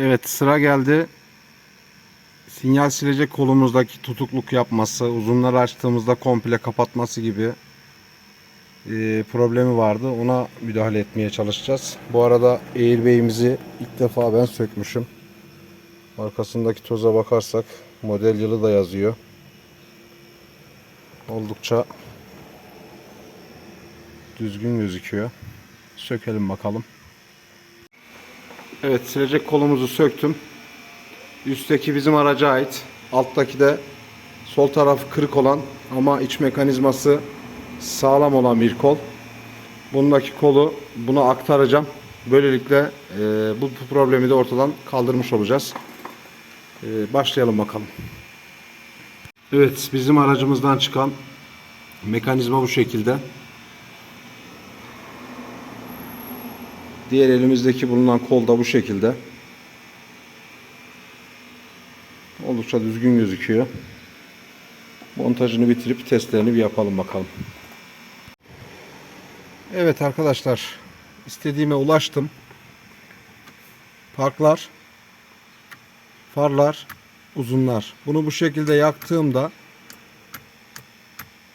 Evet sıra geldi. Sinyal silecek kolumuzdaki tutukluk yapması, uzunları açtığımızda komple kapatması gibi e, problemi vardı. Ona müdahale etmeye çalışacağız. Bu arada airbag'imizi ilk defa ben sökmüşüm. Arkasındaki toza bakarsak model yılı da yazıyor. Oldukça düzgün gözüküyor. Sökelim bakalım. Evet silecek kolumuzu söktüm. Üstteki bizim araca ait. Alttaki de sol tarafı kırık olan ama iç mekanizması sağlam olan bir kol. Bundaki kolu buna aktaracağım. Böylelikle e, bu problemi de ortadan kaldırmış olacağız. E, başlayalım bakalım. Evet bizim aracımızdan çıkan mekanizma bu şekilde. Diğer elimizdeki bulunan kol da bu şekilde. Oldukça düzgün gözüküyor. Montajını bitirip testlerini bir yapalım bakalım. Evet arkadaşlar. istediğime ulaştım. Parklar, farlar, uzunlar. Bunu bu şekilde yaktığımda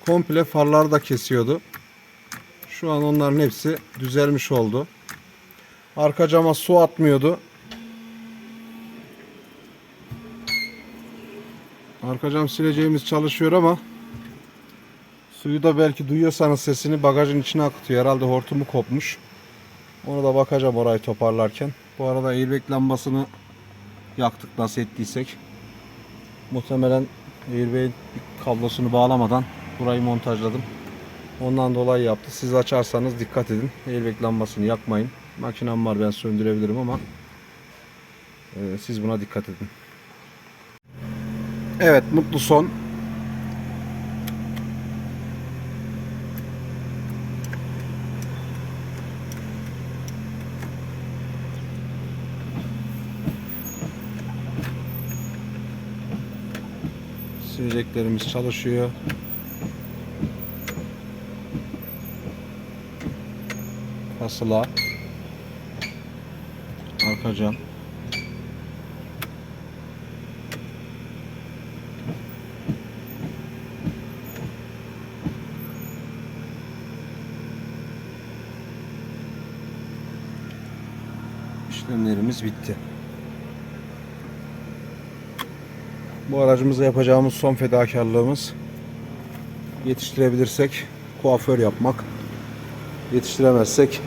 komple farları da kesiyordu. Şu an onların hepsi düzelmiş oldu. Arka cama su atmıyordu. Arka cam sileceğimiz çalışıyor ama suyu da belki duyuyorsanız sesini bagajın içine akıtıyor. Herhalde hortumu kopmuş. Onu da bakacağım orayı toparlarken. Bu arada airbag lambasını yaktık nasıl ettiysek. Muhtemelen airbag'in kablosunu bağlamadan burayı montajladım. Ondan dolayı yaptı. Siz açarsanız dikkat edin. Airbag lambasını yakmayın. Makinem var ben söndürebilirim ama e, siz buna dikkat edin. Evet mutlu son. Sileceklerimiz çalışıyor. Kasıla. Arka cam. İşlemlerimiz bitti. Bu aracımıza yapacağımız son fedakarlığımız yetiştirebilirsek kuaför yapmak. Yetiştiremezsek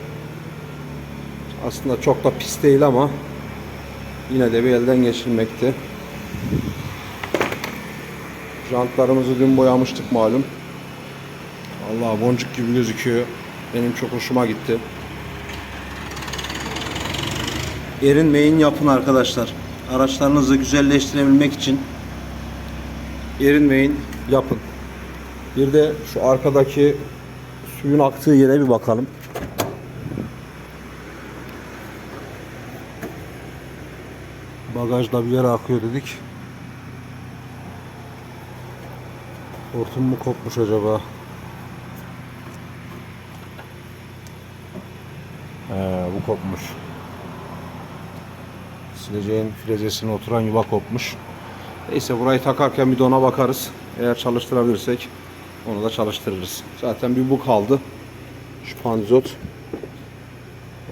aslında çok da pis değil ama yine de bir elden geçirmekti. Jantlarımızı dün boyamıştık malum. Allah boncuk gibi gözüküyor. Benim çok hoşuma gitti. Erinmeyin yapın arkadaşlar. Araçlarınızı güzelleştirebilmek için erinmeyin yapın. Bir de şu arkadaki suyun aktığı yere bir bakalım. Bagajda bir yere akıyor dedik. Hortum mu kopmuş acaba? He, bu kopmuş. Sileceğin frezesine oturan yuva kopmuş. Neyse burayı takarken bir de ona bakarız. Eğer çalıştırabilirsek onu da çalıştırırız. Zaten bir bu kaldı. Şu panzot.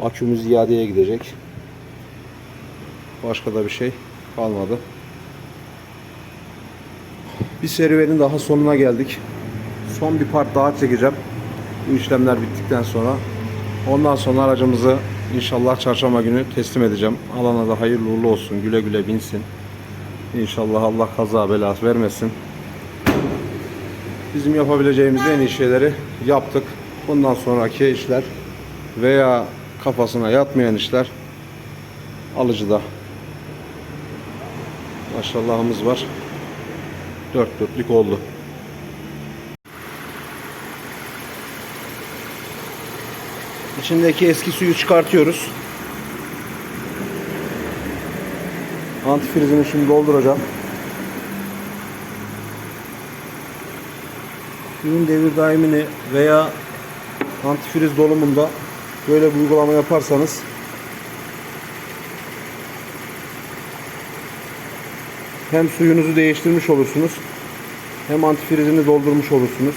Akümüz iadeye gidecek. Başka da bir şey kalmadı. Bir serüvenin daha sonuna geldik. Son bir part daha çekeceğim. Bu işlemler bittikten sonra. Ondan sonra aracımızı inşallah çarşamba günü teslim edeceğim. Alana da hayırlı uğurlu olsun. Güle güle binsin. İnşallah Allah kaza belası vermesin. Bizim yapabileceğimiz en iyi şeyleri yaptık. Bundan sonraki işler veya kafasına yatmayan işler alıcıda. Maşallahımız var. Dört dörtlük oldu. İçindeki eski suyu çıkartıyoruz. Antifrizini şimdi dolduracağım. Suyun devir daimini veya antifriz dolumunda böyle bir uygulama yaparsanız hem suyunuzu değiştirmiş olursunuz hem antifrizini doldurmuş olursunuz.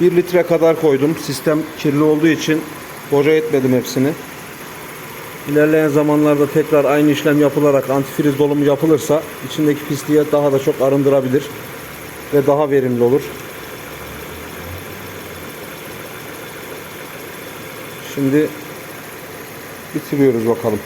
1 litre kadar koydum. Sistem kirli olduğu için boca etmedim hepsini. İlerleyen zamanlarda tekrar aynı işlem yapılarak antifriz dolumu yapılırsa içindeki pisliği daha da çok arındırabilir ve daha verimli olur. Şimdi bitiriyoruz bakalım.